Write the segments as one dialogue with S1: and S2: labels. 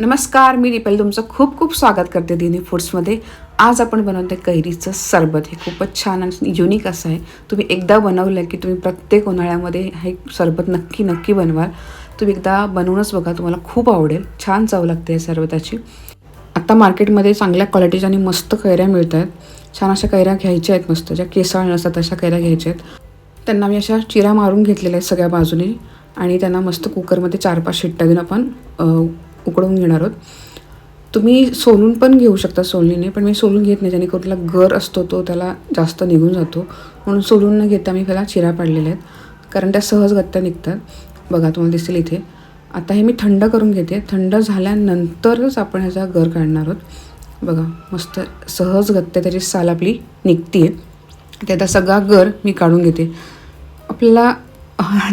S1: नमस्कार मी रिपेल तुमचं खूप खूप स्वागत करते दिनी फूड्समध्ये. आज आपण बनवते कैरीचं सरबत. हे खूपच छान आणि युनिक असं आहे. तुम्ही एकदा बनवलं की तुम्ही प्रत्येक उन्हाळ्यामध्ये हे सरबत नक्की नक्की बनवाल. तुम्ही एकदा बनवूनच बघा तुम्हाला खूप आवडेल. छान चव लागते या सरबताची. आत्ता मार्केटमध्ये चांगल्या क्वालिटीच्या आणि मस्त कैऱ्या मिळत आहेत छान अशा कैऱ्या घ्यायच्या आहेत मस्त. ज्या केसाळ नसतात अशा कैऱ्या घ्यायच्या आहेत. त्यांना मी अशा चिरा मारून घेतलेल्या आहेत सगळ्या बाजूने. आणि त्यांना मस्त कुकरमध्ये चार पाच शिट्ट्या देऊन आपण उकडवून घेणार आहोत. तुम्ही सोलून पण घेऊ शकता सोलणीने पण मी सोलून घेत नाही. जेणेकरून त्याला गर असतो तो त्याला जास्त निघून जातो. म्हणून सोलून न घेता मी त्याला चिरा पाडलेल्या आहेत. कारण त्या सहज गत्त्या निघतात. बघा तुम्हाला दिसेल इथे. आता हे मी थंड करून घेते. थंड झाल्यानंतरच आपण ह्याचा गर काढणार आहोत. बघा मस्त सहज गत्त्या त्याची साल आपली निघते त्याचा सगळा गर मी काढून घेते. आपल्याला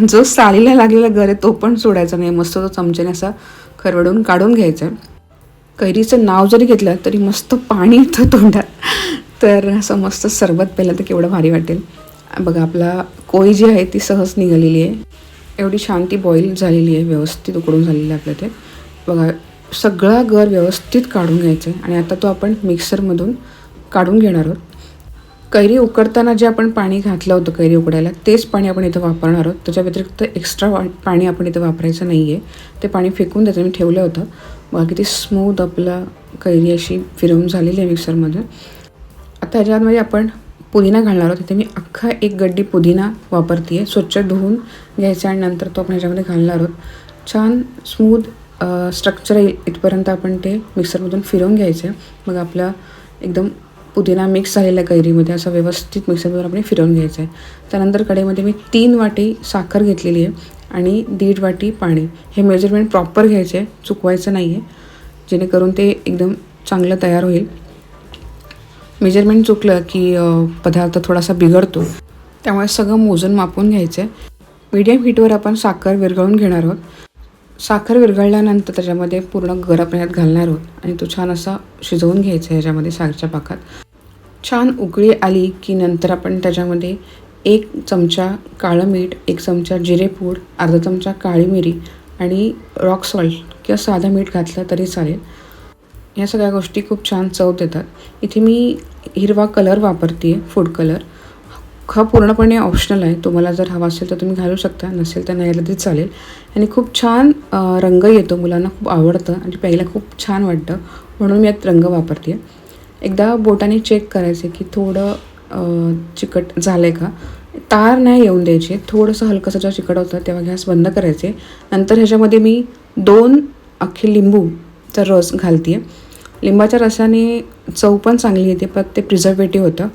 S1: जो सालीला लागलेला गर आहे तो पण सोडायचा नाही. मस्त तो चमच्याने असा करवडून काढून घ्यायचं. आहे कैरीचं नाव जरी घेतलं तरी मस्त पाणी येतं तोंडात. तर असं मस्त सरबत प्यायला तर केवढं भारी वाटेल. बघा आपला कोळी जी आहे ती सहज निघालेली आहे. एवढी छान ती बॉईल झालेली आहे व्यवस्थित उकडून झालेली आहे आपलं ते. बघा सगळा गर व्यवस्थित काढून घ्यायचा आहे. आणि आता तो आपण मिक्सरमधून काढून घेणार आहोत. कैरी उकडताना जे आपण पाणी घातलं होतं कैरी उकडायला तेच पाणी आपण इथं वापरणार आहोत. त्याच्या व्यतिरिक्त एक्स्ट्रा वा पाणी आपण इथं वापरायचं नाही आहे ते पाणी फेकून त्याचं मी ठेवलं होतं. बाकी किती स्मूथ आपला कैरी अशी फिरवून झालेली आहे मिक्सरमध्ये आता ह्याच्यामध्ये आपण पुदिना घालणार आहोत. तिथे मी अख्खा एक गड्डी पुदिना वापरते आहे स्वच्छ धुवून घ्यायचा आणि नंतर तो आपण ह्याच्यामध्ये घालणार आहोत. छान स्मूथ स्ट्रक्चर येईल इथपर्यंत आपण ते मिक्सरमधून फिरवून घ्यायचं आहे मग आपला एकदम पुदिना मिक्स झालेला कैरीमध्ये असं व्यवस्थित मिक्सरवर आपण फिरवून घ्यायचं आहे. त्यानंतर कढईमध्ये मी तीन वाटी साखर घेतलेली आहे आणि दीड वाटी पाणी. हे मेजरमेंट प्रॉपर घ्यायचं आहे चुकवायचं नाही आहे जेणेकरून ते एकदम चांगलं तयार होईल. मेजरमेंट चुकलं की पदार्थ थोडासा बिघडतो. त्यामुळे सगळं मोजून मापून घ्यायचं आहे. मीडियम हीटवर आपण साखर विरघळून घेणार आहोत. साखर विरघळल्यानंतर त्याच्यामध्ये पूर्ण गरम पाण्यात घालणार आहोत आणि तो छान असा शिजवून घ्यायचा आहे ह्याच्यामध्ये साखरच्या पाकात. छान उकळी आली की नंतर आपण त्याच्यामध्ये एक चमचा काळं मीठ एक चमचा जिरेपूड अर्धा चमचा काळी मिरी आणि रॉक सॉल्ट किंवा साधं मीठ घातलं तरी चालेल. या सगळ्या गोष्टी खूप छान चव देतात. इथे मी हिरवा कलर वापरते आहे फूड कलर हा पूर्णपणे ऑप्शनल आहे. तुम्हाला जर हवा असेल तर तुम्ही घालू शकता नसेल तर नाही आलं तरी चालेल. आणि खूप छान रंग येतो. मुलांना खूप आवडतं आणि प्यायला खूप छान वाटतं. म्हणून मी यात रंग वापरते आहे एकदा बोटाने चेक करायचे की थोडं चिकट झालं आहे का? तार नाही येऊन द्यायचे. थोडंसं हलकंसं जेव्हा चिकट होतं तेव्हा गॅस बंद करायचे. नंतर ह्याच्यामध्ये मी दोन अख्खे लिंबूचा रस घालते आहे लिंबाच्या रसाने चव पण चांगली येते पण ते प्रिझर्वेटिव्ह होतं.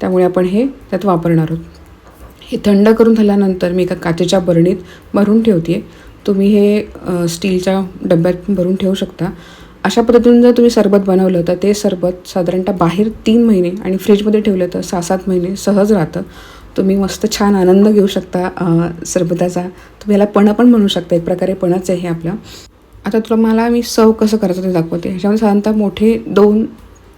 S1: त्यामुळे आपण हे त्यात वापरणार आहोत. हे थंड करून झाल्यानंतर मी एका काचेच्या बरणीत भरून ठेवते तुम्ही हे स्टीलच्या डब्यात भरून ठेवू शकता. अशा पद्धतीने जर तुम्ही सरबत बनवलं तर ते सरबत साधारणतः बाहेर तीन महिने आणि फ्रीजमध्ये ठेवलं तर सहा सात महिने सहज राहतं. तुम्ही मस्त छान आनंद घेऊ शकता सरबताचा. तुम्ही याला पणं पण म्हणू शकता एक प्रकारे पणच आहे हे आपलं. आता तुम्हाला मी सर्व कसं करायचं ते दाखवते. ह्याच्यामध्ये साधारणतः मोठे दोन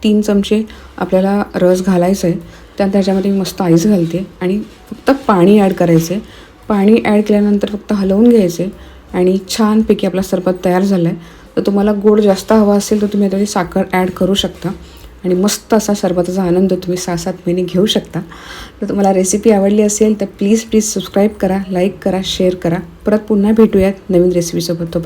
S1: तीन चमचे आपल्याला रस घालायचं आहे त्यानंतर त्याच्यामध्ये मी मस्त आईस घालते आणि फक्त पाणी ॲड करायचं आहे पाणी ॲड केल्यानंतर फक्त हलवून घ्यायचे आणि छानपैकी आपला सरबत तयार झाला आहे तर तुम्हाला गोड जास्त हवा असेल तर तुम्ही त्याची साखर ॲड करू शकता. आणि मस्त असा सरबताचा आनंद तुम्ही सहा सात महिने घेऊ शकता. तर तुम्हाला रेसिपी आवडली असेल तर प्लीज प्लीज सबस्क्राईब करा लाईक करा शेअर करा. परत पुन्हा भेटूयात नवीन रेसिपीसोबत तोपर्यंत